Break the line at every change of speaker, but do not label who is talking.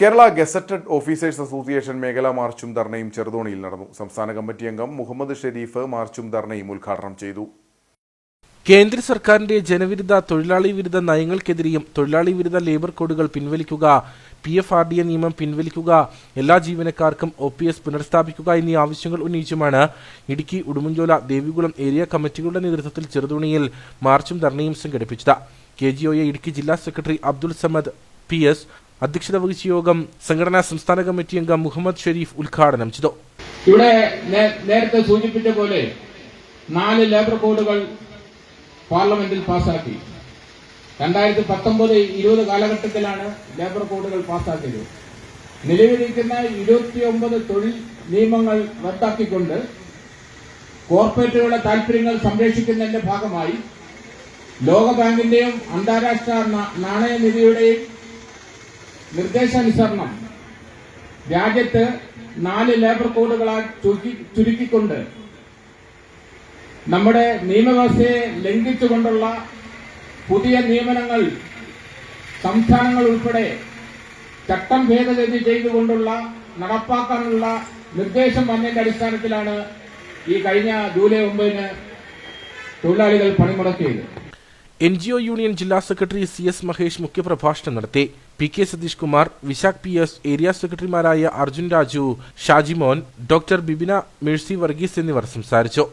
Kerala gazetted officers association മേഖലാ മാർച്ചും ധർണയും ചെറുതോണിയിൽ നടന്നു. സംസ്ഥാന കമ്മിറ്റി അംഗം മുഹമ്മദ് ഷെരീഫ് മാർച്ചും ധർണയും ഉദ്ഘാടനം ചെയ്തു.
കേന്ദ്ര സർക്കാരിന്റെ ജനവിരുദ്ധ തൊഴിലാളി വിരുദ്ധ നയങ്ങൾക്കെതിരെയും തൊഴിലാളി വിരുദ്ധ ലേബർ കോഡുകൾ പിൻവലിക്കുക P F R D A നിയമം പിൻവലിക്കുക എല്ലാ ജീവനക്കാർക്കും ഒ പി എസ് പുനഃസ്ഥാപിക്കുക എന്നീ ആവശ്യങ്ങൾ ഉന്നയിച്ചുമാണ് ഇടുക്കി ഉടുമ്പൻചോല ദേവികുളം ഏരിയ കമ്മിറ്റികളുടെ നേതൃത്വത്തിൽ ചെറുതുണിയിൽ മാർച്ചും ധർണയും സംഘടിപ്പിച്ചത്. കെ ജി ഒ ഇടുക്കി ജില്ലാ secretary Abdul Samad P S അധ്യക്ഷത വഹിച്ച യോഗം സംഘടനാ സംസ്ഥാന കമ്മിറ്റി അംഗം മുഹമ്മദ് ഷെരീഫ് ഉദ്ഘാടനം ചെയ്തു.
ഇവിടെ നേരത്തെ സൂചിപ്പിച്ച പോലെ നാല് ലേബർ കോഡുകൾ പാർലമെന്റിൽ പാസാക്കി രണ്ടായിരത്തി പത്തൊമ്പത് ഇരുപത് കാലഘട്ടത്തിലാണ് ലേബർ കോഡുകൾ പാസാക്കിയത് നിലവിലിരിക്കുന്ന ഇരുപത്തിയൊമ്പത് തൊഴിൽ നിയമങ്ങൾ റദ്ദാക്കിക്കൊണ്ട് കോർപ്പറേറ്റുകളുടെ താൽപര്യങ്ങൾ സംരക്ഷിക്കുന്നതിന്റെ ഭാഗമായി ലോകബാങ്കിന്റെയും അന്താരാഷ്ട്ര നാണയനിധിയുടെയും നിർദ്ദേശാനുസരണം. രാജ്യത്ത് നാല് ലേബർ കോഡുകളാൽ ചുരുക്കിക്കൊണ്ട് നമ്മുടെ നിയമവ്യവസ്ഥയെ ലംഘിച്ചുകൊണ്ടുള്ള പുതിയ നിയമനങ്ങൾ സംസ്ഥാനങ്ങൾ ഉൾപ്പെടെ ചട്ടം ഭേദഗതി ചെയ്തുകൊണ്ടുള്ള നടപ്പാക്കാനുള്ള നിർദ്ദേശം വന്നതിന്റെ അടിസ്ഥാനത്തിലാണ് ഈ കഴിഞ്ഞ ജൂലൈ ഒമ്പതിന് തൊഴിലാളികൾ പണിമുടക്കിയത്
എൻ ജി ഒ യൂണിയൻ ജില്ലാ സെക്രട്ടറി സി എസ് മഹേഷ് മുഖ്യപ്രഭാഷണം നടത്തി. P K Satheesh Kumar Vishakh P S area സെക്രട്ടറിമാരായ അർജുൻ രാജു ഷാജിമോൻ ഡോക്ടർ ബിബിന മേഴ്സി വർഗീസ് എന്നിവർ സംസാരിച്ചു.